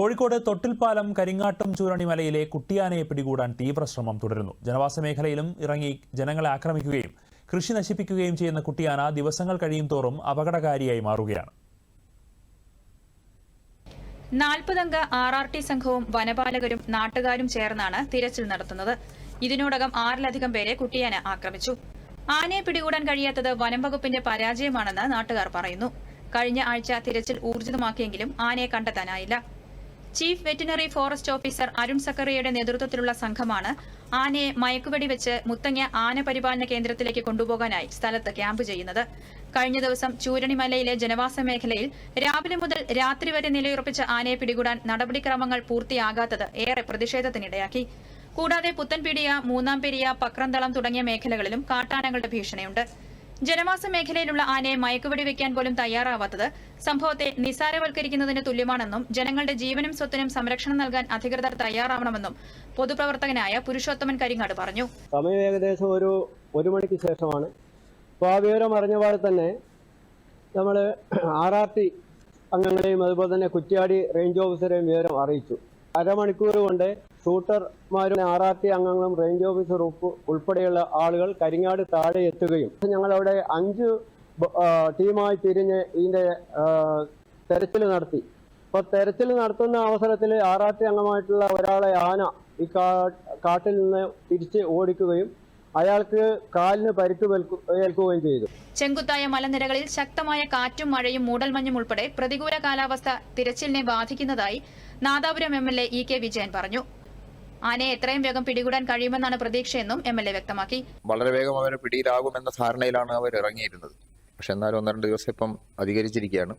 കോഴിക്കോട് തൊട്ടിൽപ്പാലം കരിങ്ങാട്ടും ചൂരണിമലയിലെ കുട്ടിയാനയെ പിടികൂടാൻ തീവ്രശ്രമം തുടരുന്നു. ജനവാസ മേഖലയിലും ഇറങ്ങി ജനങ്ങളെ ആക്രമിക്കുകയും കൃഷി നശിപ്പിക്കുകയും ചെയ്യുന്ന കുട്ടിയാന ദിവസങ്ങൾ കഴിയും തോറും അപകടകാരിയായി മാറുകയാണ്. നാൽപ്പതംഗ ആർ ആർ ടി സംഘവും വനപാലകരും നാട്ടുകാരും ചേർന്നാണ് തിരച്ചിൽ നടത്തുന്നത്. ഇതിനോടകം ആറിലധികം പേരെ കുട്ടിയാന ആക്രമിച്ചു. ആനയെ പിടികൂടാൻ കഴിയാത്തത് വനം വകുപ്പിന്റെ പരാജയമാണെന്ന് നാട്ടുകാർ പറയുന്നു. കഴിഞ്ഞ ആഴ്ച തിരച്ചിൽ ഊർജിതമാക്കിയെങ്കിലും ആനയെ കണ്ടെത്താനായില്ല. Chief veterinary forest officer Arun സക്കറിയയുടെ നേതൃത്വത്തിലുള്ള സംഘമാണ് ആനയെ മയക്കുവെടി വെച്ച് മുത്തങ്ങ ആന പരിപാലന കേന്ദ്രത്തിലേക്ക് കൊണ്ടുപോകാനായി സ്ഥലത്ത് ക്യാമ്പ് ചെയ്യുന്നത്. കഴിഞ്ഞ ദിവസം ചൂരണിമലയിലെ ജനവാസ മേഖലയിൽ രാവിലെ മുതൽ രാത്രി വരെ നിലയുറപ്പിച്ച ആനയെ പിടികൂടാൻ നടപടിക്രമങ്ങൾ പൂർത്തിയാകാത്തത് ഏറെ പ്രതിഷേധത്തിനിടയാക്കി. കൂടാതെ പുത്തൻപീടിയ മൂന്നാം പെരിയ പക്രന്തളം തുടങ്ങിയ മേഖലകളിലും കാട്ടാനകളുടെ ഭീഷണിയുണ്ട്. ജനവാസ മേഖലയിലുള്ള ആനയെ മയക്കുവെടി വെക്കാൻ പോലും തയ്യാറാവാത്തത് സംഭവത്തെ നിസാരവൽക്കരിക്കുന്നതിന് തുല്യമാണെന്നും ജനങ്ങളുടെ ജീവനും സ്വത്തിനും സംരക്ഷണം നൽകാൻ അധികൃതർ തയ്യാറാവണമെന്നും പൊതുപ്രവർത്തകനായ പുരുഷോത്തമൻ കരിങ്ങാട് പറഞ്ഞു. സമയം ഏകദേശം ഒരു ഒരു മണിക്ക് ശേഷമാണ്. അപ്പോൾ ആ വിവരം അറിഞ്ഞ പോലെ തന്നെ നമ്മൾ ആർ അംഗങ്ങളെയും അതുപോലെ തന്നെ കുറ്റ്യാടി റേഞ്ച് ഓഫീസറെയും വിവരം അറിയിച്ചു. അരമണിക്കൂർ കൊണ്ട് ഷൂട്ടർമാരും ആർ ആർ ടി അംഗങ്ങളും റേഞ്ച് ഓഫീസർ ഉൾപ്പെടെയുള്ള ആളുകൾ കരിങ്ങാട് താഴെ എത്തുകയും ഞങ്ങളവിടെ അഞ്ച് ടീമായി തിരിഞ്ഞ് ഇതിന്റെ തെരച്ചിൽ നടത്തി. അപ്പോൾ തെരച്ചിൽ നടത്തുന്ന അവസരത്തിൽ ആർ ആർ ടി അംഗമായിട്ടുള്ള ഒരാളെ ആന ഈ കാട്ടിൽ നിന്ന് തിരിച്ച് ഓടിക്കുകയും അയാൾക്ക് കാലിന് പരിക്ക് ഏൽക്കുകയും ചെയ്തു. ചെങ്കുത്തായ മലനിരകളിൽ ശക്തമായ കാറ്റും മഴയും മൂടൽമഞ്ഞും ഉൾപ്പെടെ പ്രതികൂല കാലാവസ്ഥ തിരച്ചിലിനെ ബാധിക്കുന്നതായി Nadapuram M L A E K Vijayan പറഞ്ഞു. ആനയെ എത്രയും വേഗം പിടികൂടാൻ കഴിയുമെന്നാണ് പ്രതീക്ഷയെന്നും എം എൽ എ വ്യക്തമാക്കി. വളരെ വേഗം അവർ പിടിയിലാകുമെന്ന ധാരണയിലാണ് അവർ ഇറങ്ങിയിരുന്നത്. പക്ഷെ എന്നാലും ഒന്ന് രണ്ട് ദിവസം ഇപ്പം അധികരിച്ചിരിക്കുകയാണ്.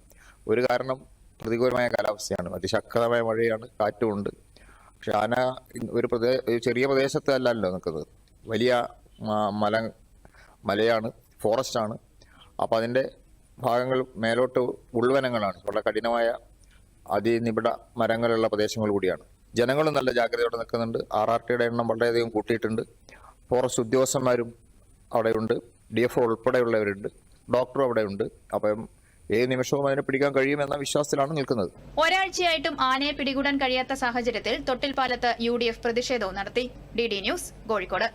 ഒരു കാരണം പ്രതികൂലമായ കാലാവസ്ഥയാണ്. അതിശക്തമായ മഴയാണ് കാറ്റുമുണ്ട് പക്ഷെ ആന ഒരു പ്രദേശ ചെറിയ പ്രദേശത്ത് അല്ലല്ലോ നിൽക്കുന്നത്. വലിയ മല മലയാണ് ഫോറസ്റ്റ് ആണ്. അപ്പോൾ അതിന്റെ ഭാഗങ്ങൾ മേലോട്ട് ഉൾവനങ്ങളാണ്. വളരെ കഠിനമായ അതിനിബിഡ മരങ്ങളുള്ള പ്രദേശങ്ങൾ കൂടിയാണ്. ജനങ്ങളും നല്ല ജാഗ്രതയോടെ നിൽക്കുന്നുണ്ട്. ആർ ആർ ടിയുടെ എണ്ണം വളരെയധികം കൂട്ടിയിട്ടുണ്ട്. ഫോറസ്റ്റ് ഉദ്യോഗസ്ഥന്മാരും അവിടെയുണ്ട്. ഡി എഫ് ഉൾപ്പെടെയുള്ളവരുണ്ട്. ഡോക്ടറും അവിടെയുണ്ട്. അപ്പം ഏത് നിമിഷവും അതിനെ പിടിക്കാൻ കഴിയുമെന്ന വിശ്വാസത്തിലാണ് നിൽക്കുന്നത്. ഒരാഴ്ചയായിട്ടും ആനയെ പിടികൂടാൻ കഴിയാത്ത സാഹചര്യത്തിൽ തൊട്ടിൽപ്പാലത്ത് യു ഡി എഫ് പ്രതിഷേധവും നടത്തി. D D news Kozhikode.